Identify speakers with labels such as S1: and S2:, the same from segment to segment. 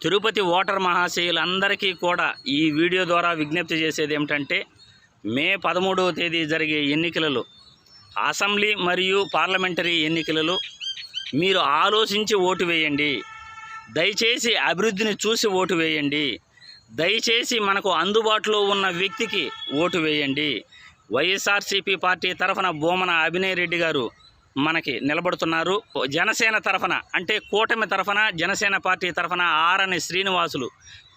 S1: Tirupati voter మహాశయులందరికీ కూడా ఈ video ద్వారా విజ్ఞప్తి చేసేది ఏమిటంటే మే పదమూడవ తేదీ జరిగే ఎన్నికలలో అసెంబ్లీ మరియు పార్లమెంటరీ ఎన్నికలలో మీరు ఆలోచించి ఓటు వేయండి. దయచేసి అభివృద్ధిని చూసి ఓటు వేయండి. దయచేసి మనకు అందుబాటులో ఉన్న వ్యక్తికి ఓటు వేయండి. వైఎస్ఆర్సీపీ పార్టీ తరఫున బోమన అభినయ్ రెడ్డి గారు మనకి నిలబడుతున్నారు. జనసేన తరఫున అంటే కూటమి తరఫున జనసేన పార్టీ తరఫున ఆరని శ్రీనివాసులు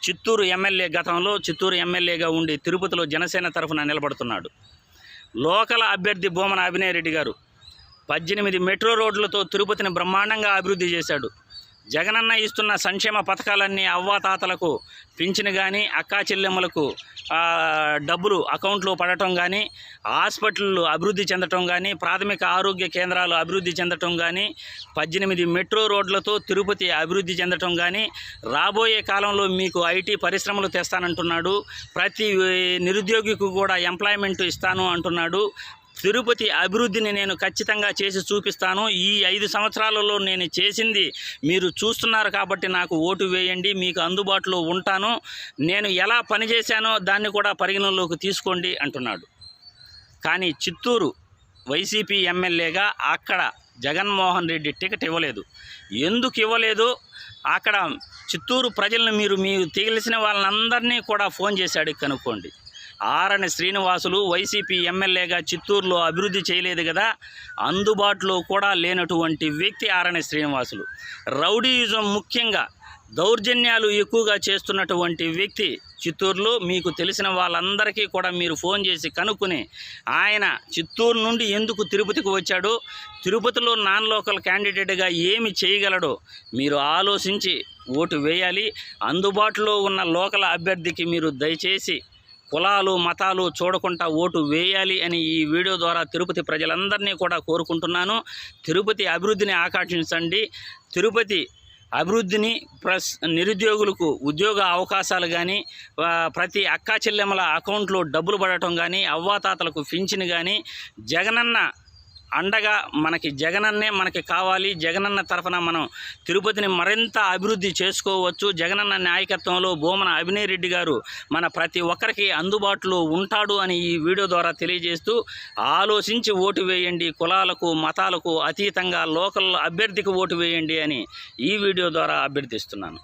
S1: చిత్తూరు ఎమ్మెల్యే గతంలో చిత్తూరు ఎమ్మెల్యేగా ఉండి తిరుపతిలో జనసేన తరఫున నిలబడుతున్నాడు. లోకల్ అభ్యర్థి బోమన అభినయ్ రెడ్డి గారు పద్దెనిమిది మెట్రో రోడ్లతో తిరుపతిని బ్రహ్మాండంగా అభివృద్ధి చేశాడు. జగనన్న ఇస్తున్న సంక్షేమ పథకాలన్నీ అవ్వాతాతలకు పింఛను కానీ అక్కా చెల్లెమ్మలకు డబ్బులు అకౌంట్లో పడటం కానీ హాస్పిటళ్ళు అభివృద్ధి చెందటం కానీ ప్రాథమిక ఆరోగ్య కేంద్రాలు అభివృద్ధి చెందటం కానీ పద్దెనిమిది మెట్రో రోడ్లతో తిరుపతి అభివృద్ధి చెందటం కానీ రాబోయే కాలంలో మీకు ఐటీ పరిశ్రమలు తెస్తానంటున్నాడు. ప్రతి నిరుద్యోగికి కూడా ఎంప్లాయ్మెంట్ ఇస్తాను అంటున్నాడు. తిరుపతి అభివృద్ధిని నేను ఖచ్చితంగా చేసి చూపిస్తాను. ఈ ఐదు సంవత్సరాలలో నేను చేసింది మీరు చూస్తున్నారు కాబట్టి నాకు ఓటు వేయండి మీకు అందుబాటులో ఉంటాను. నేను ఎలా పనిచేశానో దాన్ని కూడా పరిగణనలోకి తీసుకోండి అంటున్నాడు. కానీ చిత్తూరు వైసీపీ ఎమ్మెల్యేగా అక్కడ జగన్మోహన్ రెడ్డి టికెట్ ఇవ్వలేదు. ఎందుకు ఇవ్వలేదు? అక్కడ చిత్తూరు ప్రజలను మీరు మీకు తెలిసిన వాళ్ళందరినీ కూడా ఫోన్ చేశాడు కనుక్కోండి. ఆరని శ్రీనివాసులు వైసీపీ ఎమ్మెల్యేగా చిత్తూరులో అభివృద్ధి చేయలేదు కదా అందుబాటులో కూడా లేనటువంటి వ్యక్తి ఆరని శ్రీనివాసులు. రౌడీయిజం ముఖ్యంగా దౌర్జన్యాలు ఎక్కువగా చేస్తున్నటువంటి వ్యక్తి చిత్తూరులో మీకు తెలిసిన వాళ్ళందరికీ కూడా మీరు ఫోన్ చేసి కనుక్కుని ఆయన చిత్తూరు నుండి ఎందుకు తిరుపతికి వచ్చాడో తిరుపతిలో నాన్ లోకల్ క్యాండిడేట్గా ఏమి చేయగలడో మీరు ఆలోచించి ఓటు వేయాలి. అందుబాటులో ఉన్న లోకల్ అభ్యర్థికి మీరు దయచేసి కులాలు మతాలు చూడకుండా ఓటు వేయాలి అని ఈ వీడియో ద్వారా తిరుపతి ప్రజలందరినీ కూడా కోరుకుంటున్నాను. తిరుపతి అభివృద్ధిని ఆకాంక్షించండి. తిరుపతి అభివృద్ధిని ప్లస్ నిరుద్యోగులకు ఉద్యోగ అవకాశాలు కానీ ప్రతి అక్కా చెల్లెమ్మల అకౌంట్లో డబ్బులు పడటం కానీ అవ్వాతాతలకు పింఛను కానీ జగనన్న అండగా మనకి జగనన్నే మనకి కావాలి. జగనన్న తరఫున మనం తిరుపతిని మరింత అభివృద్ధి చేసుకోవచ్చు. జగనన్న నాయకత్వంలో బోమన అభినయ్ రెడ్డి గారు మన ప్రతి ఒక్కరికి అందుబాటులో ఉంటాడు అని ఈ వీడియో ద్వారా తెలియజేస్తూ ఆలోచించి ఓటు వేయండి. కులాలకు మతాలకు అతీతంగా లోకల్ అభ్యర్థికి ఓటు వేయండి అని ఈ వీడియో ద్వారా అభ్యర్థిస్తున్నాను.